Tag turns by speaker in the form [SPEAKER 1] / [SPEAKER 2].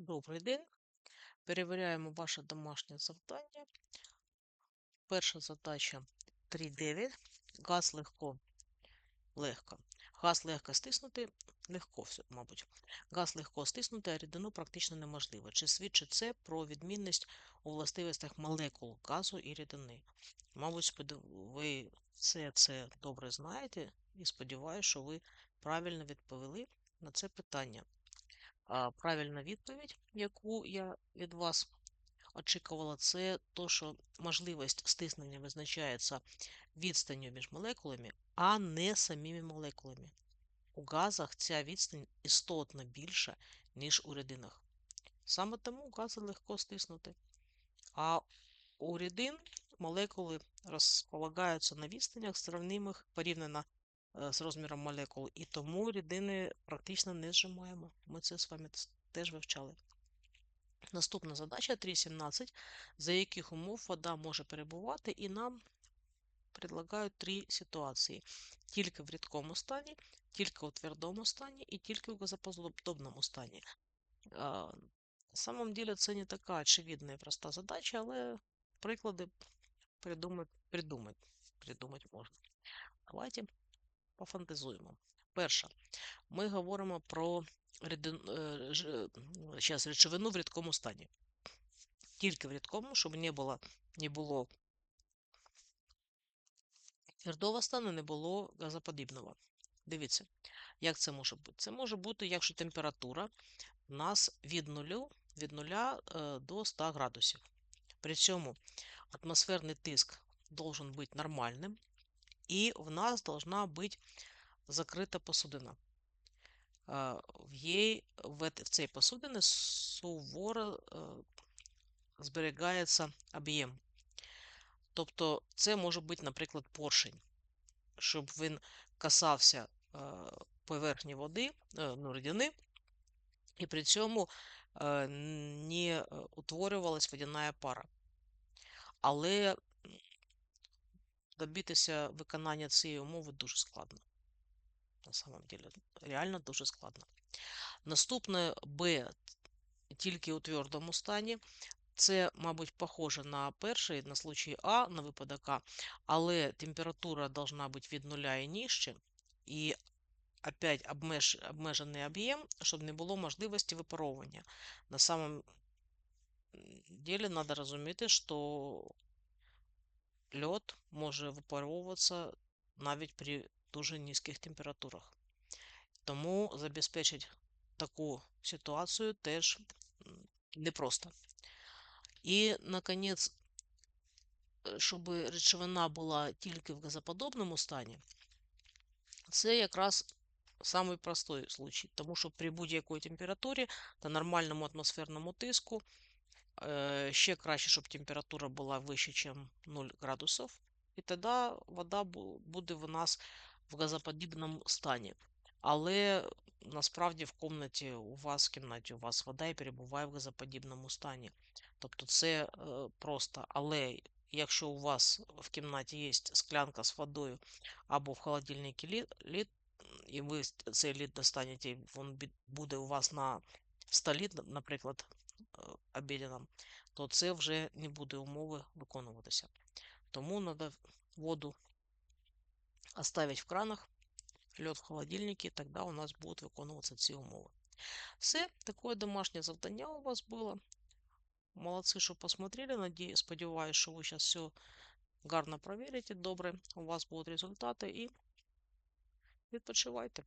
[SPEAKER 1] Добрий день. Перевіряємо ваше домашнє завдання. Перша задача 3.9. Газ легко. Легко. Газ легко стиснути. Легко все, мабуть. Газ легко стиснути, а рідину практично неможливо. Чи свідчить це про відмінність у властивостях молекул газу і рідини? Мабуть, ви все це добре знаєте і сподіваюся, що ви правильно відповіли на це питання. Правильна відповідь, яку я від вас очікувала, це то, що можливість стиснення визначається відстанню між молекулами, а не самими молекулами. У газах ця відстань істотно більша, ніж у рідинах. Саме тому гази легко стиснути. А у рідин молекули розполагаються на відстанях сравнимих порівняно з розміром молекул, і тому рідини практично не зжимаємо. Ми це з вами теж вивчали. Наступна задача 3.17. За яких умов вода може перебувати, і нам предлагають три ситуації: тільки в рідкому стані, тільки у твердому стані і тільки в газоподобному стані. На самом деле це не така очевидна і проста задача, але приклади придумати, придумати, придумати можна. Давайте пофантазуємо. Перша. Ми говоримо про е, щас, речовину в рідкому стані. Тільки в рідкому, щоб не було, не було твердого стану, не було газоподібного. Дивіться, як це може бути? Це може бути, якщо температура у нас від 0, від 0 е, до 100 градусів. При цьому атмосферний тиск должен бути нормальним, і в нас должна бути закрита посудина. Е, В, їй, в, цій посудині суворо зберігається об'єм. Тобто це може бути, наприклад, поршень, щоб він касався е, поверхні води, е, ну, рідини, і при цьому е, не утворювалась водяна пара. Але добитися виконання цієї умови дуже складно. На самом деле, реально дуже складно. Наступне Б тільки у твердому стані. Це, мабуть, похоже на перший, на случай А, на випадок А, але температура должна бути від нуля і нижче, і опять обмеж, обмежений об'єм, щоб не було можливості випаровування. На самом деле надо розуміти, що льод може випаровуватися навіть при дуже низьких температурах. Тому забезпечити таку ситуацію теж непросто. І, наконець, е, щоб речовина була тільки в газоподобному стані, це якраз самий простий случай, тому що при будь-якій температурі та нормальному атмосферному тиску ще краще, щоб температура була вище, ніж 0 градусів, і тоді вода буде в нас в газоподібному стані. Але насправді в кімнаті у вас в кімнаті у вас вода і перебуває в газоподібному стані. Тобто це е, просто. Але якщо у вас в кімнаті є склянка з водою або в холодильнику лід і ви цей лід достанете, він буде у вас на столі, наприклад, е, то це вже не буде умови виконуватися. Тому треба воду оставить в кранах, лед в холодильнике, тогда у нас будуть виконуватися ці умови. Все, таке домашнє завдання у вас було. Молодці, що посмотрели. Наді... Сподіваюсь, що ви зараз все гарно проверите, добре. У вас будуть результати і відпочивайте.